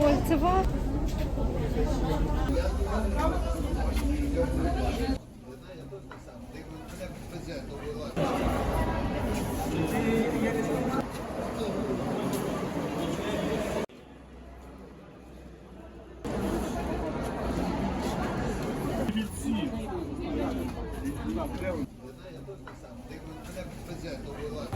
Кольцева. Дивно, мене підвезе до Дивно, мене везе до вилазу.